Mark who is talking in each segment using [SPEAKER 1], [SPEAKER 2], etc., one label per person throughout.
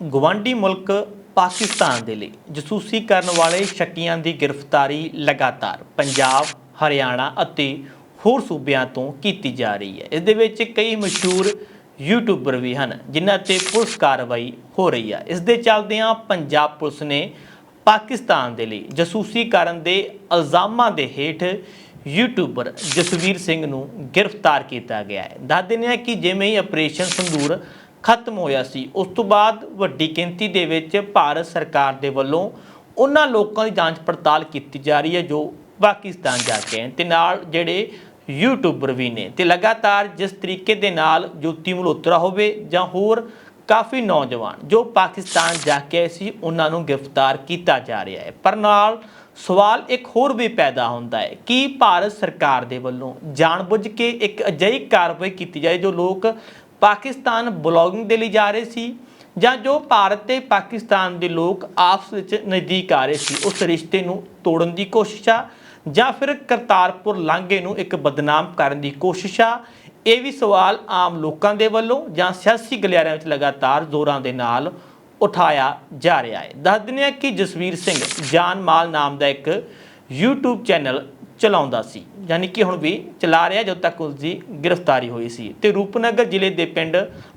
[SPEAKER 1] ਗਵਾਂਡੀ ਮੁਲਕ ਪਾਕਿਸਤਾਨ ਦੇ ਲਈ ਜਸੂਸੀ ਕਰਨ ਵਾਲੇ ਸ਼ੱਕੀਆਂ ਦੀ ਗ੍ਰਿਫਤਾਰੀ ਲਗਾਤਾਰ ਪੰਜਾਬ, ਹਰਿਆਣਾ ਅਤੇ ਹੋਰ ਸੂਬਿਆਂ ਤੋਂ ਕੀਤੀ ਜਾ ਰਹੀ ਹੈ। ਇਸ ਦੇ ਵਿੱਚ ਕਈ ਮਸ਼ਹੂਰ ਯੂਟਿਊਬਰ ਵੀ ਹਨ, ਜਿਨ੍ਹਾਂ ਤੇ ਪੁਲਿਸ ਕਾਰਵਾਈ ਹੋ ਰਹੀ ਹੈ। ਇਸ ਦੇ ਚੱਲਦਿਆਂ ਪੰਜਾਬ ਪੁਲਿਸ ਨੇ ਪਾਕਿਸਤਾਨ ਦੇ ਲਈ ਜਸੂਸੀ ਕਰਨ ਦੇ ਇਲਜ਼ਾਮਾਂ ਦੇ ਹੇਠ ਯੂਟਿਊਬਰ ਜਸਵੀਰ ਸਿੰਘ ਨੂੰ ਗ੍ਰਿਫਤਾਰ ਕੀਤਾ ਗਿਆ ਹੈ। ਦੱਸ ਦਿੰਦੇ ਹਾਂ ਕਿ ਜਿਵੇਂ ਹੀ ਆਪਰੇਸ਼ਨ ਸੰਦੂਰ ਖਤਮ ਹੋਇਆ ਸੀ। ਉਸ ਤੋਂ ਬਾਅਦ ਵੱਡੀ ਗਿਣਤੀ ਦੇ ਵਿੱਚ ਭਾਰਤ ਸਰਕਾਰ ਦੇ ਵੱਲੋਂ ਉਹਨਾਂ ਲੋਕਾਂ ਦੀ ਜਾਂਚ ਪੜਤਾਲ ਕੀਤੀ ਜਾ ਰਹੀ ਹੈ ਜੋ ਪਾਕਿਸਤਾਨ ਜਾ ਕੇ ਆਏ ਤੇ ਨਾਲ ਜਿਹੜੇ ਯੂਟਿਊਬਰ ਵੀ ਨੇ ਤੇ ਲਗਾਤਾਰ ਜਿਸ ਤਰੀਕੇ ਦੇ ਨਾਲ ਜੋਤੀ ਮਲਹੋਤਰਾ ਹੋਵੇ ਜਾਂ ਹੋਰ ਕਾਫੀ ਨੌਜਵਾਨ ਜੋ ਪਾਕਿਸਤਾਨ ਜਾ ਕੇ ਆਏ ਸੀ, ਉਹਨਾਂ ਨੂੰ ਗ੍ਰਿਫਤਾਰ ਕੀਤਾ ਜਾ ਰਿਹਾ ਹੈ। ਪਰ ਨਾਲ ਸਵਾਲ ਇੱਕ ਹੋਰ ਵੀ ਪੈਦਾ ਹੁੰਦਾ ਹੈ ਕਿ ਭਾਰਤ ਸਰਕਾਰ ਦੇ ਵੱਲੋਂ ਜਾਣਬੁੱਝ ਕੇ ਇੱਕ ਅਜਿਹੀ ਕਾਰਵਾਈ ਕੀਤੀ ਜਾਏ ਜੋ ਲੋਕ ਪਾਕਿਸਤਾਨ ਬਲੌਗਿੰਗ ਦੇ ਲਈ ਜਾ ਰਹੇ ਸੀ ਜਾਂ ਜੋ ਭਾਰਤ ਤੇ ਪਾਕਿਸਤਾਨ ਦੇ ਲੋਕ ਆਪਸ ਵਿੱਚ ਨਜ਼ਦੀਕ ਆ ਰਹੇ ਸੀ, ਉਸ ਰਿਸ਼ਤੇ ਨੂੰ ਤੋੜਨ ਦੀ ਕੋਸ਼ਿਸ਼ ਆ ਜਾਂ ਫਿਰ ਕਰਤਾਰਪੁਰ ਲਾਂਘੇ ਨੂੰ ਇੱਕ ਬਦਨਾਮ ਕਰਨ ਦੀ ਕੋਸ਼ਿਸ਼ ਆ? ਇਹ ਵੀ ਸਵਾਲ ਆਮ ਲੋਕਾਂ ਦੇ ਵੱਲੋਂ ਜਾਂ ਸਿਆਸੀ ਗਲਿਆਰਿਆਂ ਵਿੱਚ ਲਗਾਤਾਰ ਜ਼ੋਰਾਂ ਦੇ ਨਾਲ ਉਠਾਇਆ ਜਾ ਰਿਹਾ ਹੈ। ਦੱਸ ਦਿੰਦੇ ਹਾਂ ਕਿ ਜਸਵੀਰ ਸਿੰਘ ਜਾਨ ਮਾਲ ਨਾਮ ਦਾ ਇੱਕ YouTube ਚੈਨਲ ਚਲਾਉਂਦਾ ਸੀ, ਯਾਨੀ ਕਿ ਹੁਣ ਵੀ ਚਲਾ ਰਿਹਾ ਜਦੋਂ ਤੱਕ ਉਸ ਦੀ ਗ੍ਰਿਫਤਾਰੀ ਹੋਈ ਸੀ। ਤੇ ਰੂਪਨਗਰ ਜ਼ਿਲ੍ਹੇ ਦੇ ਪਿੰਡ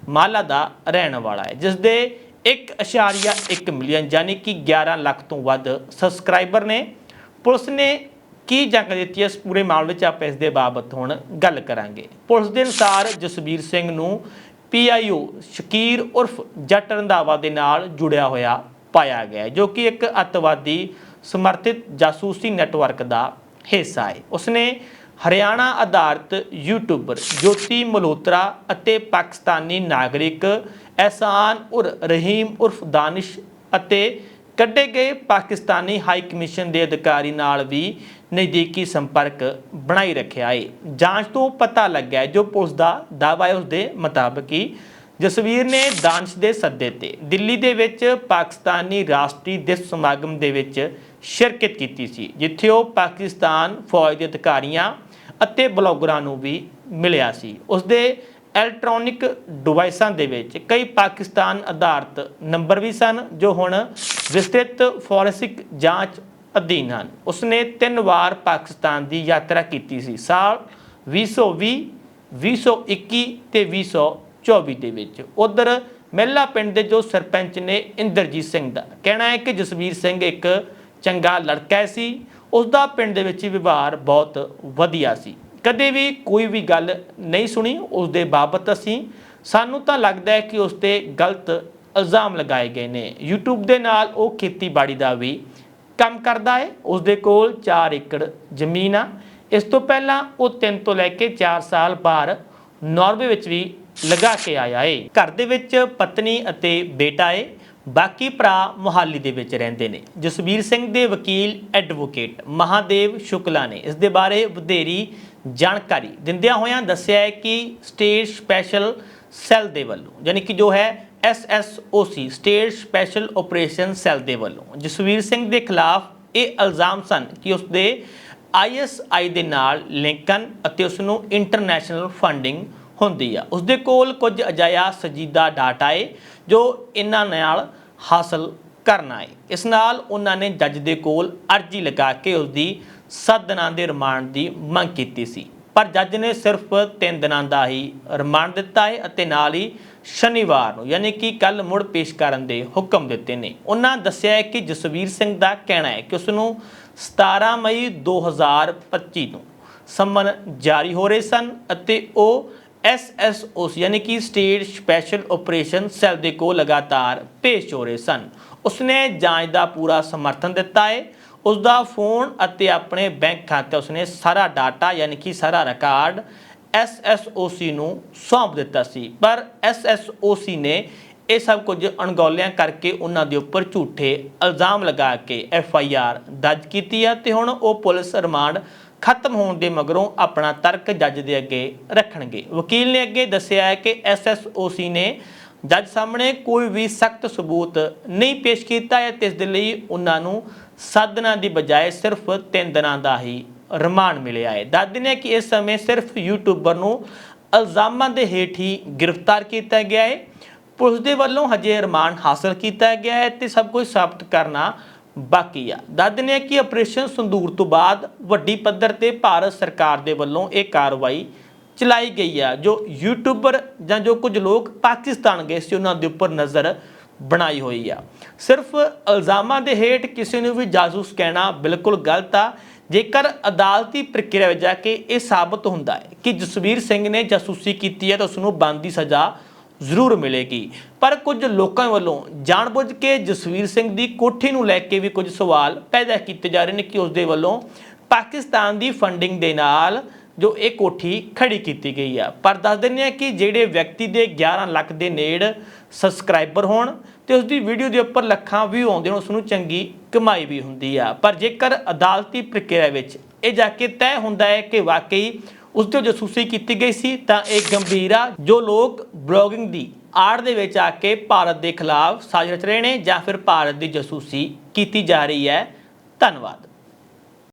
[SPEAKER 1] ਮਾਲਾ ਦਾ ਰਹਿਣ ਵਾਲਾ ਹੈ ਜਿਸ ਦੇ 1.1 ਮਿਲੀਅਨ, ਯਾਨੀ ਕਿ 11 ਲੱਖ ਤੋਂ ਵੱਧ ਸਬਸਕ੍ਰਾਈਬਰ ਨੇ। ਪੁਲਿਸ ਨੇ ਕੀ ਜੰਗ ਦਿੱਤੀ ਹੈ ਇਸ ਪੂਰੇ ਮਾਮਲੇ ਵਿੱਚ ਆਪਾਂ ਇਸ ਦੇ ਬਾਬਤ ਹੁਣ ਗੱਲ ਕਰਾਂਗੇ। ਪੁਲਿਸ ਦੇ ਅਨੁਸਾਰ ਜਸਬੀਰ ਸਿੰਘ ਨੂੰ ਪੀਆਈਓ ਸ਼ਕੀਰ ਉਰਫ ਜੱਟ ਰੰਧਾਵਾ ਦੇ ਨਾਲ ਜੁੜਿਆ ਹੋਇਆ ਪਾਇਆ ਗਿਆ ਜੋ ਕਿ ਇੱਕ ਅੱਤਵਾਦੀ ਸਮਰਥਿਤ ਜਾਸੂਸੀ ਨੈਟਵਰਕ ਦਾ ਹਿੱਸਾ ਹੈ। ਉਸਨੇ ਹਰਿਆਣਾ ਆਧਾਰਿਤ ਯੂਟਿਊਬਰ ਜੋਤੀ ਮਲਹੋਤਰਾ ਅਤੇ ਪਾਕਿਸਤਾਨੀ ਨਾਗਰਿਕ ਐਹਸਾਨ ਉਰ ਰਹੀਮ ਉਰਫ ਦਾਨਿਸ਼ ਅਤੇ ਕੱਢੇ ਗਏ ਪਾਕਿਸਤਾਨੀ ਹਾਈ ਕਮਿਸ਼ਨ ਦੇ ਅਧਿਕਾਰੀ ਨਾਲ ਵੀ ਨਜ਼ਦੀਕੀ ਸੰਪਰਕ ਬਣਾਈ ਰੱਖਿਆ ਹੈ। ਜਾਂਚ ਤੋਂ ਪਤਾ ਲੱਗਿਆ ਜੋ ਪੁਲਿਸ ਦਾ ਦਾਅਵਾ ਹੈ, ਉਸ ਦੇ ਮੁਤਾਬਕ ਹੀ ਜਸਵੀਰ ਨੇ ਦਾਨਿਸ਼ ਦੇ ਸੱਦੇ ਤੇ ਦਿੱਲੀ ਦੇ ਵਿੱਚ ਪਾਕਿਸਤਾਨੀ ਰਾਸ਼ਟਰੀ ਦਿਵਸ ਸਮਾਗਮ ਦੇ ਵਿੱਚ ਸ਼ਿਰਕਤ ਕੀਤੀ ਸੀ, ਜਿੱਥੇ ਉਹ ਪਾਕਿਸਤਾਨ ਫੌਜ ਦੇ ਅਧਿਕਾਰੀਆਂ ਅਤੇ ਬਲੌਗਰਾਂ ਨੂੰ ਵੀ ਮਿਲਿਆ ਸੀ। ਉਸ ਦੇ ਇਲੈਕਟ੍ਰੋਨਿਕ ਡਿਵਾਈਸਾਂ ਦੇ ਵਿੱਚ ਕਈ ਪਾਕਿਸਤਾਨ ਆਧਾਰਿਤ ਨੰਬਰ ਵੀ ਸਨ, ਜੋ ਹੁਣ ਵਿਸਤ੍ਰਿਤ ਫੋਰੈਂਸਿਕ ਜਾਂਚ ਅਧੀਨ ਹਨ। ਉਸਨੇ ਤਿੰਨ ਵਾਰ ਪਾਕਿਸਤਾਨ ਦੀ ਯਾਤਰਾ ਕੀਤੀ ਸੀ, ਸਾਲ 2020 2021 ਤੇ 2024 ਦੇ ਵਿੱਚ। ਉਧਰ ਮਹਿਲਾ ਪਿੰਡ ਦੇ ਜੋ ਸਰਪੰਚ ਨੇ ਇੰਦਰਜੀਤ ਸਿੰਘ ਦਾ। ਕਹਿਣਾ ਹੈ ਕਿ ਜਸਵੀਰ ਸਿੰਘ ਇੱਕ ਚੰਗਾ ਲੜਕਾ ਸੀ। ਉਸ ਦਾ ਪਿੰਡ ਦੇ ਵਿੱਚ ਵਿਵਹਾਰ ਬਹੁਤ ਵਧੀਆ ਸੀ। ਕਦੇ ਵੀ ਕੋਈ ਵੀ ਗੱਲ ਨਹੀਂ ਸੁਣੀ ਉਸ ਦੇ ਬਾਬਤ ਅਸੀਂ। ਸਾਨੂੰ ਤਾਂ ਲੱਗਦਾ ਹੈ ਕਿ ਉਸ ਤੇ ਗਲਤ ਇਲਜ਼ਾਮ ਲਗਾਏ ਗਏ ਨੇ। YouTube ਦੇ ਨਾਲ ਉਹ ਖੇਤੀਬਾੜੀ ਦਾ ਵੀ ਕੰਮ ਕਰਦਾ ਹੈ। ਉਸ ਦੇ ਕੋਲ 4 ਏਕੜ ਜ਼ਮੀਨ ਆ। ਇਸ ਤੋਂ ਪਹਿਲਾਂ ਉਹ 3 ਤੋਂ ਲੈ ਕੇ 4 ਸਾਲ ਬਾਹਰ ਨਾਰਵੇ ਵਿੱਚ ਵੀ ਲਗਾ ਕੇ ਆਇਆ ਏ। ਘਰ ਦੇ ਵਿੱਚ ਪਤਨੀ ਅਤੇ ਬੇਟਾ ਏ। ਬਾਕੀ ਭਰਾ ਮੁਹਾਲੀ ਦੇ ਵਿੱਚ ਰਹਿੰਦੇ ਨੇ। ਜਸਵੀਰ ਸਿੰਘ ਦੇ ਵਕੀਲ, ਐਡਵੋਕੇਟ ਮਹਾਦੇਵ ਸ਼ੁਕਲਾ ਨੇ ਇਸ ਦੇ ਬਾਰੇ ਵਧੇਰੀ ਜਾਣਕਾਰੀ ਦਿੰਦਿਆਂ ਹੋਇਆਂ ਦੱਸਿਆ ਹੈ ਕਿ ਸਟੇਟ ਸਪੈਸ਼ਲ ਸੈੱਲ ਦੇ ਵੱਲੋਂ, ਯਾਨੀ ਕਿ ਜੋ ਹੈ SSOC state special operation cell ਦੇ ਵੱਲੋਂ, ਜਸਵੀਰ ਸਿੰਘ ਦੇ ਖਿਲਾਫ ਇਹ ਇਲਜ਼ਾਮ ਸਨ ਕਿ ਉਸ ਦੇ ISI ਦੇ ਨਾਲ ਲਿੰਕਨ ਅਤੇ ਉਸ ਨੂੰ ਇੰਟਰਨੈਸ਼ਨਲ ਫੰਡਿੰਗ ਹੁੰਦੀ ਆ। ਉਸ ਦੇ ਕੋਲ ਕੁਝ ਅਜਾਇਆ ਸਜੀਦਾ ਡਾਟਾ ਏ, ਜੋ ਇਹਨਾਂ ਨਾਲ ਹਾਸਲ ਕਰਨਾ ਹੈ ਇਸ ਨਾਲ ਉਹਨਾਂ ਨੇ ਜੱਜ ਦੇ ਕੋਲ ਅਰਜੀ ਲਗਾ ਕੇ ਉਸ ਦੀ 7 ਦਿਨਾਂ ਦੇ ਰਿਮਾਂਡ ਦੀ ਮੰਗ ਕੀਤੀ ਸੀ। ਪਰ ਜੱਜ ਨੇ ਸਿਰਫ 3 ਦਿਨਾਂ ਦਾ ਹੀ ਰਿਮਾਂਡ ਦਿੱਤਾ ਹੈ ਅਤੇ ਨਾਲ ਹੀ ਸ਼ਨੀਵਾਰ ਨੂੰ, ਯਾਨੀ ਕਿ ਕੱਲ ਮੁੜ ਪੇਸ਼ ਕਰਨ ਦੇ ਹੁਕਮ ਦਿੱਤੇ ਨੇ। ਉਹਨਾਂ ਦੱਸਿਆ ਹੈ ਕਿ ਜਸਵੀਰ ਸਿੰਘ ਦਾ ਕਹਿਣਾ ਹੈ ਕਿ ਉਸ ਨੂੰ 17 ਮਈ 2025 ਨੂੰ ਸੰਮਨ ਜਾਰੀ ਹੋ ਰਹੇ ਸਨ ਅਤੇ ਉਹ SSOC ਯਾਨੀ ਕਿ ਸਟੇਟ ਸਪੈਸ਼ਲ ਆਪਰੇਸ਼ਨ ਸੈੱਲ ਦੇ ਕੋਲ ਲਗਾਤਾਰ ਪੇਸ਼ ਹੋ ਰਹੇ ਸਨ। ਉਸਨੇ ਜਾਂਚ ਦਾ ਪੂਰਾ ਸਮਰਥਨ ਦਿੱਤਾ ਹੈ ਉਸ ਦਾ ਫੋਨ ਅਤੇ ਆਪਣੇ ਬੈਂਕ ਖਾਤੇ ਉਸਨੇ ਸਾਰਾ ਡਾਟਾ, ਯਾਨੀ ਕਿ ਸਾਰਾ ਰਿਕਾਰਡ SSOC ਨੂੰ ਸੌਂਪ ਦਿੱਤਾ ਸੀ। ਪਰ SSOC ਨੇ ਇਹ ਸਭ ਕੁਝ ਅਣਗੌਲਿਆਂ ਕਰਕੇ ਉਹਨਾਂ ਦੇ ਉੱਪਰ ਝੂਠੇ ਇਲਜ਼ਾਮ ਲਗਾ ਕੇ FIR ਦਰਜ ਕੀਤੀ ਹੈ ਤੇ ਹੁਣ ਉਹ ਪੁਲਿਸ ਰਿਮਾਂਡ ਖਤਮ ਹੋਣ ਦੇ ਮਗਰੋਂ ਆਪਣਾ ਤਰਕ ਜੱਜ ਦੇ ਅੱਗੇ ਰੱਖਣਗੇ। ਵਕੀਲ ਨੇ ਅੱਗੇ ਦੱਸਿਆ ਹੈ ਕਿ ਐਸਐਸਓਸੀ ਨੇ ਜੱਜ ਸਾਹਮਣੇ ਕੋਈ ਵੀ ਸਖਤ ਸਬੂਤ ਨਹੀਂ ਪੇਸ਼ ਕੀਤਾ ਹੈ ਤੇ ਇਸ ਦੇ ਲਈ ਉਹਨਾਂ ਨੂੰ 7 ਦਿਨਾਂ ਦੀ ਬਜਾਏ ਸਿਰਫ 3 ਦਿਨਾਂ ਦਾ ਹੀ ਰਿਮਾਂਡ ਮਿਲਿਆ ਹੈ। ਦੱਸ ਦਿੰਦੇ ਹਾਂ ਕਿ ਇਸ ਸਮੇਂ ਸਿਰਫ ਯੂਟਿਊਬਰ ਨੂੰ ਇਲਜ਼ਾਮਾਂ ਦੇ ਹੇਠ ਹੀ ਗ੍ਰਿਫਤਾਰ ਕੀਤਾ ਗਿਆ ਹੈ। ਪੁਲਿਸ ਦੇ ਵੱਲੋਂ ਹਜੇ ਰਿਮਾਂਡ ਹਾਸਲ ਕੀਤਾ ਗਿਆ ਹੈ ਤੇ ਸਭ ਕੁਝ ਸਾਬਤ ਕਰਨਾ ਬਾਕੀ ਆ। ਦੱਸ ਦਿੰਦੇ ਹਾਂ ਕਿ ਆਪਰੇਸ਼ਨ ਸੰਦੂਰ ਤੋਂ ਬਾਅਦ ਵੱਡੀ ਪੱਧਰ ਤੇ ਭਾਰਤ ਸਰਕਾਰ ਦੇ ਵੱਲੋਂ ਇਹ ਕਾਰਵਾਈ ਚਲਾਈ ਗਈ ਆ, ਜੋ ਯੂਟਿਊਬਰ ਜਾਂ ਜੋ ਕੁਝ ਲੋਕ ਪਾਕਿਸਤਾਨ ਗਏ ਸੀ, ਉਹਨਾਂ ਦੇ ਉੱਪਰ ਨਜ਼ਰ ਬਣਾਈ ਹੋਈ ਆ। ਸਿਰਫ ਇਲਜ਼ਾਮਾਂ ਦੇ ਹੇਠ ਕਿਸੇ ਨੂੰ ਵੀ ਜਾਸੂਸ ਕਹਿਣਾ ਬਿਲਕੁਲ ਗਲਤ ਆ। ਜੇਕਰ ਅਦਾਲਤੀ ਪ੍ਰਕਿਰਿਆ ਵਿੱਚ ਜਾ ਕੇ ਇਹ ਸਾਬਤ ਹੁੰਦਾ ਹੈ ਕਿ ਜਸਵੀਰ ਸਿੰਘ ਨੇ ਜਾਸੂਸੀ ਕੀਤੀ ਹੈ ਤਾਂ ਉਸ ਨੂੰ ਬਣਦੀ ਸਜ਼ਾ ਜ਼ਰੂਰ ਮਿਲੇਗੀ। ਪਰ ਕੁਝ ਲੋਕਾਂ ਵੱਲੋਂ ਜਾਣਬੁੱਝ ਕੇ ਜਸਵੀਰ ਸਿੰਘ ਦੀ ਕੋਠੀ ਨੂੰ ਲੈ ਕੇ ਵੀ ਕੁਝ ਸਵਾਲ ਪੈਦਾ ਕੀਤੇ ਜਾ ਰਹੇ ਨੇ ਕਿ ਉਸ ਦੇ ਵੱਲੋਂ ਪਾਕਿਸਤਾਨ ਦੀ ਫੰਡਿੰਗ ਦੇ ਨਾਲ ਜੋ ਇਹ ਕੋਠੀ ਖੜੀ ਕੀਤੀ ਗਈ ਆ। ਪਰ ਦੱਸ ਦਿੰਦੇ ਆ ਕਿ ਜਿਹੜੇ ਵਿਅਕਤੀ ਦੇ 11 ਲੱਖ ਦੇ ਨੇੜ ਸਬਸਕ੍ਰਾਈਬਰ ਹੋਣ ਤੇ ਉਸ ਦੀ ਵੀਡੀਓ ਦੇ ਉੱਪਰ ਲੱਖਾਂ ਵਿਊ ਆਉਂਦੇ ਨੇ ਉਸ ਨੂੰ ਚੰਗੀ ਕਮਾਈ ਵੀ ਹੁੰਦੀ ਆ। ਪਰ ਜੇਕਰ ਅਦਾਲਤੀ ਪ੍ਰਕਿਰਿਆ ਵਿੱਚ ਇਹ ਜਾ ਕੇ ਤੈਅ ਹੁੰਦਾ ਹੈ ਕਿ ਵਾਕਈ ਉਸ ਤੇ ਜਾਸੂਸੀ ਕੀਤੀ ਗਈ ਸੀ, ਤਾਂ ਇਹ ਗੰਭੀਰ ਆ ਜੋ ਲੋਕ ਬਲੌਗਿੰਗ ਦੀ ਆੜ ਦੇ ਵਿੱਚ ਆ ਕੇ ਭਾਰਤ ਦੇ ਖਿਲਾਫ ਸਾਜ਼ਿਸ਼ ਰਚ ਰਹੇ ਨੇ ਜਾਂ ਫਿਰ ਭਾਰਤ ਦੀ ਜਸੂਸੀ ਕੀਤੀ ਜਾ ਰਹੀ ਹੈ। ਧੰਨਵਾਦ।